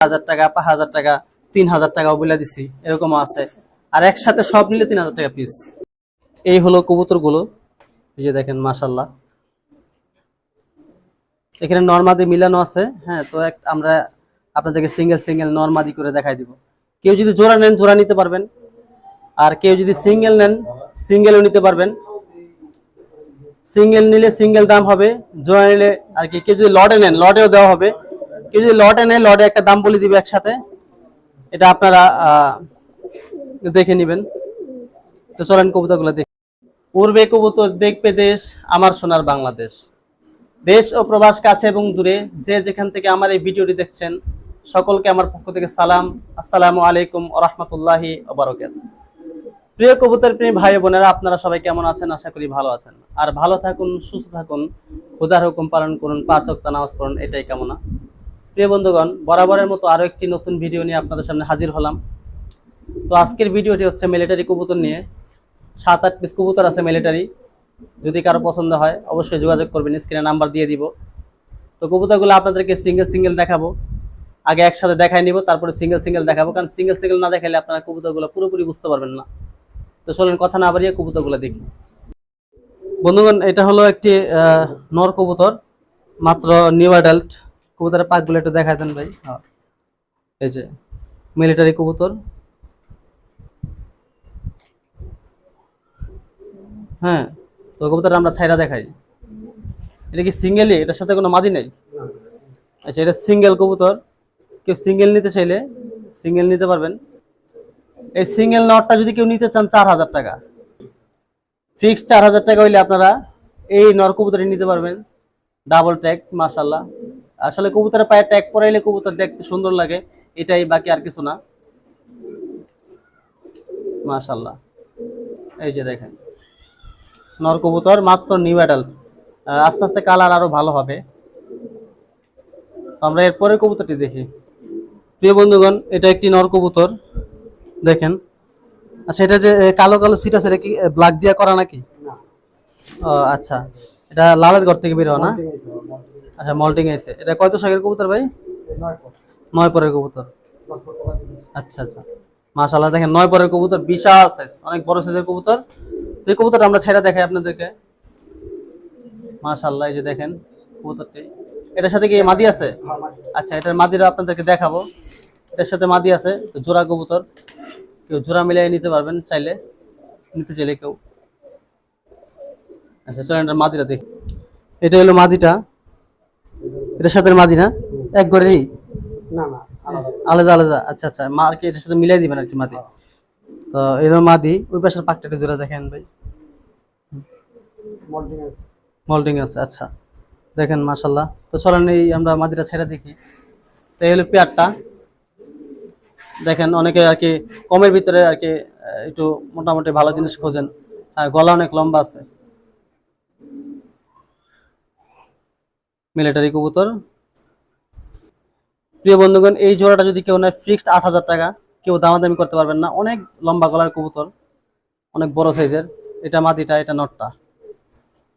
হাজার টাকা, পাঁচ হাজার টাকা, তিন হাজার টাকাও বলে দিছি, এরকমও আছে। আর একসাথে সব নিলে তিন হাজার টাকা পিস এই হলো কবুতরগুলো এই যে দেখেন মাসাল্লাহ এখানে নর্মাদি মিলানো আছে হ্যাঁ তো এক আমরা আপনাদেরকে সিঙ্গেল সিঙ্গেল নর্মাদি করে দেখাই দিব। কেউ যদি জোড়া নেন, জোড়া নিতে পারবেন। আর কেউ যদি সিঙ্গেল নেন সিঙ্গেলও নিতে পারবেন। সিঙ্গেল নিলে সিঙ্গেল দাম হবে, জোড়া নিলে আর কি, কেউ যদি লটে নেন লটেও দেওয়া হবে। যদি লটে নেয় লটে একটা দাম বলে দিবে একসাথে। এটা আপনারা দেখে নেবেন। তো চলেন কবুতরগুলো দেখি। পূর্বে কবুতর দেখবে দেশ, আমার সোনার বাংলাদেশ। দেশ ও প্রবাস কাছে এবং দূরে, যে যেখান থেকে আমার এই ভিডিওটি দেখছেন, সকলকে আমার পক্ষ থেকে সালাম। আসসালামু আলাইকুম রহমতুল্লাহি ওবরকাত প্রিয় কবুতর প্রিয় ভাই বোনেরা, আপনারা সবাই কেমন আছেন? আশা করি ভালো আছেন। আর ভালো থাকুন, সুস্থ থাকুন। খুদার হুকুম পালন করুন, পাঁচ ওয়াক্ত নামাজ পড়ুন, এটাই কামনা। প্রিয় বন্ধুগণ, বরাবরের মতো আরও একটি নতুন ভিডিও নিয়ে আপনাদের সামনে হাজির হলাম। তো আজকের ভিডিওটি হচ্ছে মিলিটারি কবুতর নিয়ে। সাত আট পিস কবুতর আছে মিলিটারি যদি কারও পছন্দ হয়, অবশ্যই যোগাযোগ করবেন স্ক্রিনে নাম্বার দিয়ে দিব। তো কবুতরগুলো আপনাদেরকে সিঙ্গেল সিঙ্গেল দেখাবো। আগে একসাথে দেখাই নিব, তারপরে সিঙ্গেল সিঙ্গেল দেখাবো। কারণ সিঙ্গেল সিঙ্গেল না দেখালে আপনারা কবুতরগুলো পুরোপুরি বুঝতে পারবেন না। তো চলেন কথা না বাড়িয়ে কবুতরগুলো দেখি। বন্ধুগণ, এটা হলো একটি নর কবুতর, মাত্র নিউ অ্যাডাল্ট কবুতরের পাকগুলো একটু দেখাই দেন ভাই। হ্যাঁ। এই যে মিলিটারি কবুতর। হ্যাঁ তো কবুতর আমরা ছাইরা দেখাই। এটা কি সিঙ্গেলই এটার সাথে কোনো মাদি নেই? আচ্ছা এটা সিঙ্গেল কবুতর। কেউ সিঙ্গেল নিতে চাইলে সিঙ্গেল নিতে পারবেন। এই সিঙ্গেল নটটা যদি কেউ নিতে চান চার হাজার টাকা। ফিক্সড চার হাজার টাকা হইলে আপনারা এই নর কবুতরই নিতে পারবেন। ডাবল ট্যাগ মাশাল্লাহ আসলে কবুতরের পায়ে ট্যাগ পরাইলে কবুতর দেখতে সুন্দর লাগে এটাই বাকি আর কিছু না। মাশাল্লাহ এই যে দেখেন নর কবুতর মাত্র নিউ অ্যাডাল্ট আস্তে আস্তে কালার আরও ভালো হবে। আমরা এরপরের কবুতরটি দেখি। প্রিয় বন্ধুগণ এটা একটি নর কবুতর। দেখেন আচ্ছা এটা যে কালো কালো সিট আছে এটা কি ব্ল্যাক দিয়া করা নাকি? ও আচ্ছা। এটা লালের ঘর থেকে বের না? আচ্ছা মল্টিং এসে এটা কত শাকের কবুতর ভাই? নয় পরের কবুতর। আচ্ছা আচ্ছা। মাশাআল্লাহ দেখেন নয় পরের কবুতর বিশাল সাইজ অনেক বড় সাইজের কবুতর। এই কবুতরটা আমরা ছেড়ে দেখাই আপনাদেরকে। মাশাআল্লাহ এই যে দেখেন কবুতরটি। এটার সাথে কি মাদি আছে? আচ্ছা এটার মাদিরা আপনাদেরকে দেখাবো। এটার সাথে মাদি আছে তো জোড়া কবুতর। কেউ জোড়া মিলিয়ে নিতে পারবেন চাইলে নিতে চাইলে কেউ। আচ্ছা চলেন এটার মাদিটা দেখি। এটা হলো মাদিটা। এটার সাথে মাদি না? এক ঘরেই না না আলাদা। আলাদা আচ্ছা আচ্ছা মা আর কি এটার সাথে মিলাই দিবেন আর কি মাদি? তো এরকম মাদি ওই পাশের পাকটা একটু দূরে দেখেন ভাই। মল্টিং আছে। মোল্ডিং আছে আচ্ছা। দেখেন মাশাল্লাহ তো চলেন এই আমরা মাদিটা ছেড়ে দেখি। তো এই হলো পেয়ারটা। দেখেন অনেকে আর কি কমের ভিতরে আর কি একটু মোটামুটি ভালো জিনিস খোঁজেন। আর গলা অনেক লম্বা আছে। মিলিটারি কবুতর। প্রিয় বন্ধুগণ এই জোড়াটা যদি কেউ নেয় ফিক্সড আট হাজার টাকা কেউ দামাদামি করতে পারবেন না। অনেক লম্বা গলার কবুতর অনেক বড় সাইজের এটা মাটিটা এটা নটটা।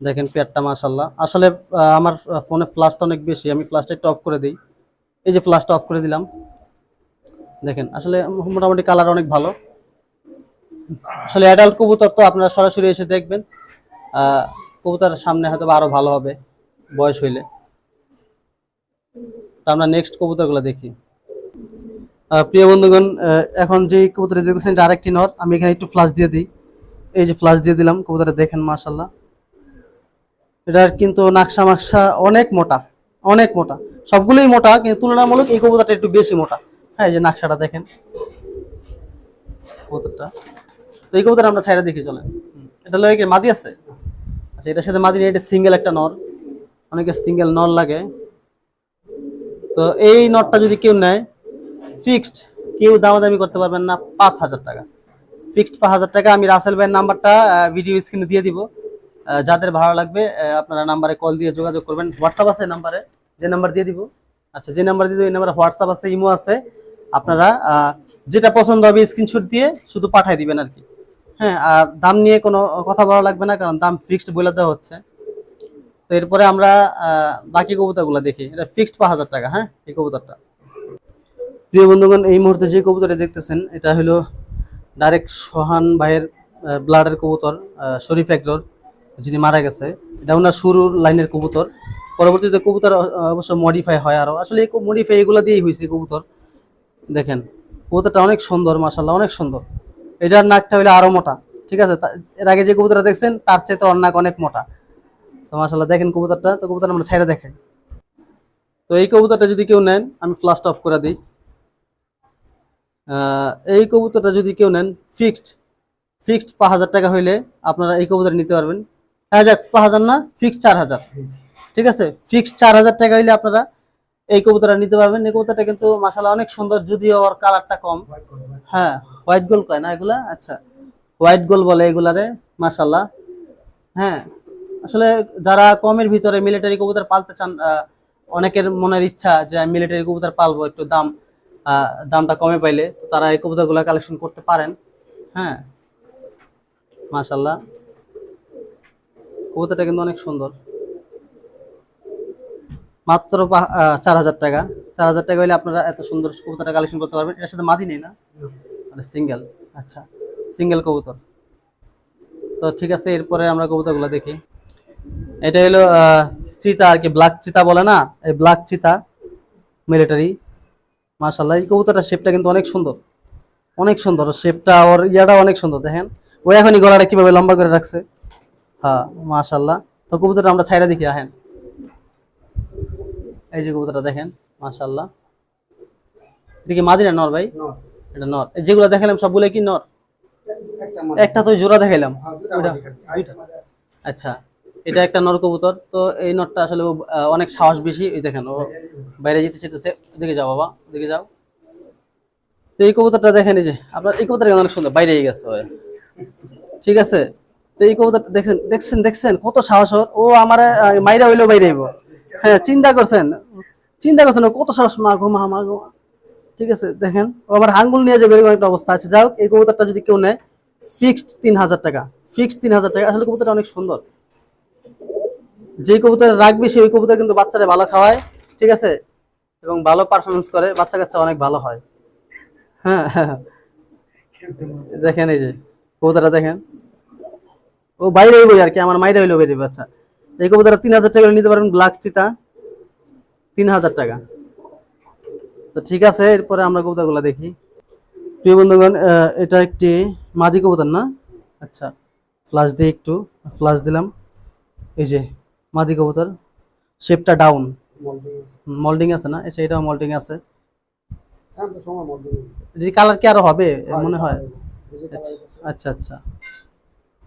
দেখেন পেয়ারটা মাশাল্লাহ আসলে আমার ফোনে ফ্লাশটা অনেক বেশি আমি ফ্লাশটা একটু অফ করে দিই। এই যে ফ্লাশটা অফ করে দিলাম। দেখেন আসলে মোটামুটি কালার অনেক ভালো। আসলে অ্যাডাল্ট কবুতর তো আপনারা সরাসরি এসে দেখবেন। আহ, কবুতরের সামনে হয়তো বা আরও ভালো হবে বয়স হইলে। আমরা নেক্সট কবুতরগুলো দেখি। প্রিয় বন্ধুগণ এখন যে কবুতর দেখতেছেন, এটা আরেকটি নর। আমি এখানে একটু ফ্লাশ দিয়ে দিই। এই যে ফ্লাশ দিয়ে দিলাম কবুতরে দেখেন মাশাল্লাহ এটার কিন্তু নাকশা মাকশা অনেক মোটা অনেক মোটা। সবগুলোই মোটা, কিন্তু তুলনামূলক এই কবুতরটা একটু বেশি মোটা। হ্যাঁ এই যে নাকশাটা দেখেন। কবুতরটা। তো এই কবুতর আমরা ছাইরা দেখি, চলেন। এটা লয়ে মাদি আছে? আচ্ছা এটার সাথে মাদি এটা সিঙ্গেল একটা নর। অনেকে সিঙ্গেল নর লাগে। তো এই নটটা যদি কেউ নেয় ফিক্সড কেউ দামাদামি করতে পারবেন না, পাঁচ হাজার টাকা। ফিক্সড পাঁচ হাজার টাকা, আমি রাসেল ভাইয়ের নাম্বারটা ভিডিও স্ক্রিনে দিয়ে দিব। যাদের ভালো লাগবে আপনারা নাম্বারে কল দিয়ে যোগাযোগ করবেন। হোয়াটসঅ্যাপ আছে নাম্বারে, যে নাম্বার দিয়ে দিব। আচ্ছা যে নাম্বার দিয়ে দিব, এই নাম্বারে হোয়াটসঅ্যাপ আছে ইমো আছে। আপনারা যেটা পছন্দ হবে স্ক্রিনশট দিয়ে শুধু পাঠিয়ে দিবেন আর কি। হ্যাঁ আর দাম নিয়ে কোনো কথা বলা লাগবে না, কারণ দাম ফিক্সড বলে দেওয়া হচ্ছে। তো এরপরে আমরা বাকি কবুতরগুলো দেখি। এটা ফিক্সড পাঁচ হাজার টাকা হ্যাঁ? এই কবুতরটা। প্রিয় বন্ধুগণ, এই মুহূর্তে যে কবুতরটা দেখতেছেন, এটা হলো ডাইরেক্ট সোহান ভাইয়ের ব্লাডের কবুতর শরীফ একডর যিনি মারা গেছে। এটা ওনার শুরুর লাইনের কবুতর। পরবর্তীতে কবুতর অবশ্য মডিফাই হয় আরও। আসলে এই মডিফাই এগুলো দিয়েই হয়েছে কবুতর। দেখেন, কবুতরটা অনেক সুন্দর মাসাল্লাহ অনেক সুন্দর। এটার নাকটা হলে আরও মোটা, ঠিক আছে? তা- এর আগে যে কবুতরটা দেখছেন, তার চাইতে ওর নাক অনেক মোটা। তো মাসাল্লাহ দেখেন কবুতরটা। তো কবুতর আমরা ছাইরা দেখাই। তো এই কবুতরটা যদি কেউ নেন, আমি ফ্লাস্ট অফ করে দিই। এই কবুতরটা যদি কেউ নেন ফিক্সড ফিক্সড পাঁচ হাজার টাকা হইলে আপনারা এই কবুতর নিতে পারবেন। হ্যাঁ যাক, পাঁচ হাজার না ফিক্সড চার হাজার। ঠিক আছে? ফিক্সড চার হাজার টাকা হইলে আপনারা এই কবুতরটা নিতে পারবেন। এই কবুতরটা কিন্তু মাসালা অনেক সুন্দর, যদিও ওর কালারটা কম। হ্যাঁ হোয়াইট গোল কয় না এগুলা? আচ্ছা হোয়াইট গোল বলে এগুলারে মাসাল্লাহ হ্যাঁ আসলে যারা কমের ভিতরে মিলিটারি কবুতর পালতে চান অনেকের মনের ইচ্ছা যে আমি মিলিটারি কবুতর পালবো, একটু দাম দামটা কমে পাইলে তো তারা এই কবুতরগুলো কালেকশন করতে পারেন। হ্যাঁ মাশাল্লাহ কবুতরটা কিন্তু অনেক সুন্দর। মাত্র চার হাজার টাকা। চার হাজার টাকা হলে আপনারা এত সুন্দর কবুতরটা কালেকশন করতে পারবেন। এর সাথে মাদি নেই না? মানে সিঙ্গেল আচ্ছা সিঙ্গেল কবুতর। তো ঠিক আছে, এরপরে আমরা কবুতরগুলো দেখি। এটা হলো চিতা আর কি ব্ল্যাক চিতা বলে না? এই ব্ল্যাক চিতা মিলিটারি মাশাল্লাহ এই কবুতরটার শেপটা কিন্তু অনেক সুন্দর। অনেক সুন্দর শেপটা ওর ইয়াটা অনেক সুন্দর দেখেন। ও এখনই গলাটা কীভাবে লম্বা করে রাখছে। হ্যাঁ মাশাল্লাহ তো কবুতরটা আমরা ছাইরা দেখি আহেন। এই যে কবুতরটা দেখেন মাশাল্লাহ দেখি মাদিনা নর ভাই? এটা নর। এই যেগুলো দেখালাম সবগুলো কি নর? একটা তো জোড়া দেখাইলাম। হ্যাঁ। আচ্ছা। এটা একটা নর কবুতর তো এই নরটা আসলে অনেক সাহস বেশি। এই দেখেন, ও বাইরে যেতে চেতেছে ওদিকে যাও বাবা, ওদিকে যাও। তো এই কবুতরটা দেখেন এই যে, আপনার এই কবুতরটা অনেক সুন্দর বাইরে গেছে ঠিক আছে? তো এই কবুতর দেখেন, দেখছেন দেখছেন, কত সাহস ওর। ও আমার মাইরা হইলেও বাইরে আইব। হ্যাঁ চিন্তা করছেন চিন্তা করছেন কত সাহস, মা গো, মা মা। ঠিক আছে, দেখেন, ও আমার হাঙ্গুল নিয়ে যাবে, এরকম একটা অবস্থা আছে। যাই হোক, এই কবুতরটা যদি কেউ নেয় ফিক্সড তিন হাজার টাকা ফিক্সড তিন হাজার টাকা। আসলে কবুতরটা অনেক সুন্দর। যে কবুতর রাখবে, সেই কবুতর কিন্তু বাচ্চারা ভালো খাওয়ায়, ঠিক আছে? এবং ভালো পারফরমেন্স করে, বাচ্চা কাচ্চা অনেক ভালো হয়। হ্যাঁ হ্যাঁ দেখেন এই যে, কবুতরটা দেখেন। ও বাইরে হইবই আর কি, আমার মাইরে হইল বাইরে, বাচ্চা। এই কবুতরটা তিন হাজার টাকা নিতে পারবেন ব্ল্যাক চিতা। তিন হাজার টাকা। তো ঠিক আছে, এরপরে আমরা কবুতরগুলো দেখি। প্রিয় বন্ধুগণ এটা একটি মাদি কবুতর না? আচ্ছা ফ্লাশ দিয়ে একটু ফ্লাশ দিলাম। এই যে মাদি কবুতর। শেপটা ডাউন। মল্ডিং আছে। না? আচ্ছা এটাও মল্ডিং আছে। কালার কি আরও হবে? মনে হয়। আছে, আচ্ছা আচ্ছা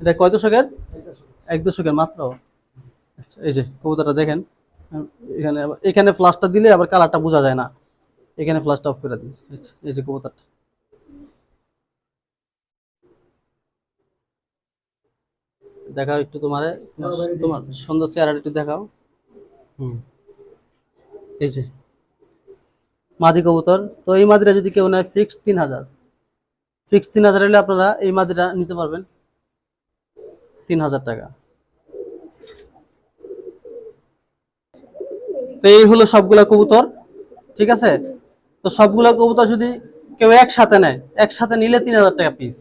এটা কয় দশকের? এক দশকের। মাত্র? আচ্ছা এই যে কবুতরটা দেখেন। এখানে এখানে ফ্লাশটা দিলে আবার কালারটা বোঝা যায় না। এখানে ফ্লাশটা অফ করে দিই। আচ্ছা, এই যে কবুতরটা। দেখাও একটু তোমারে। তোমার- সুন্দর চেহারাটা একটু দেখাও। হুম। এই যে। মাদি কবুতর। তো এই মাদিটা যদি কেউ নেয় ফিক্সড তিন হাজার। ফিক্সড তিন হাজার হলে আপনারা এই মাদিটা নিতে পারবেন। তিন হাজার টাকা। তো এই হলো সবগুলা কবুতর। ঠিক আছে? তো সবগুলা কবুতর যদি কেউ একসাথে নেয়, একসাথে নিলে তিন হাজার টাকা পিস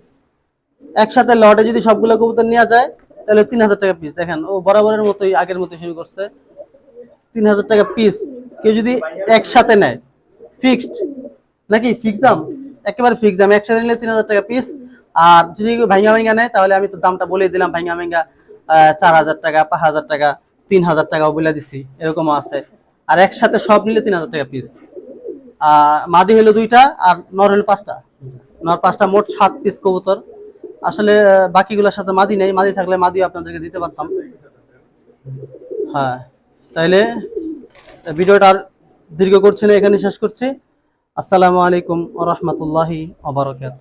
একসাথে লটে যদি সবগুলো কবুতর নেওয়া যায় তাহলে তিন হাজার টাকা পিস দেখেন ও বরাবরের মতোই আগের মতোই শুরু করছে। তিন হাজার টাকা পিস কেউ যদি একসাথে নেয় ফিক্সড নাকি ফিক্স দাম? একেবারে ফিক্স দাম। একসাথে নিলে তিন হাজার টাকা পিস আর যদি কেউ ভাঙ্গা ভাঙ্গা নেয় তাহলে আমি তো দামটা বলে দিলাম ভাঙ্গা আহ, চার হাজার টাকা পাঁচ হাজার টাকা তিন হাজার টাকাও বলে দিছি। এরকমও আছে। আর একসাথে সব নিলে তিন হাজার টাকা পিস আর মাদি হলো দুইটা আর নর হলো পাঁচটা। নর পাঁচটা মোট সাত পিস কবুতর। আসলে বাকিগুলোর সাথে মাদি নেই। মাদি থাকলে মাদিও আপনাদেরকে দিতে পারতাম। হ্যাঁ তাইলে, ভিডিওটা আর দীর্ঘ করছি না এখানে শেষ করছি। আসসালামু আলাইকুম রহমতুল্লাহি আবরকাত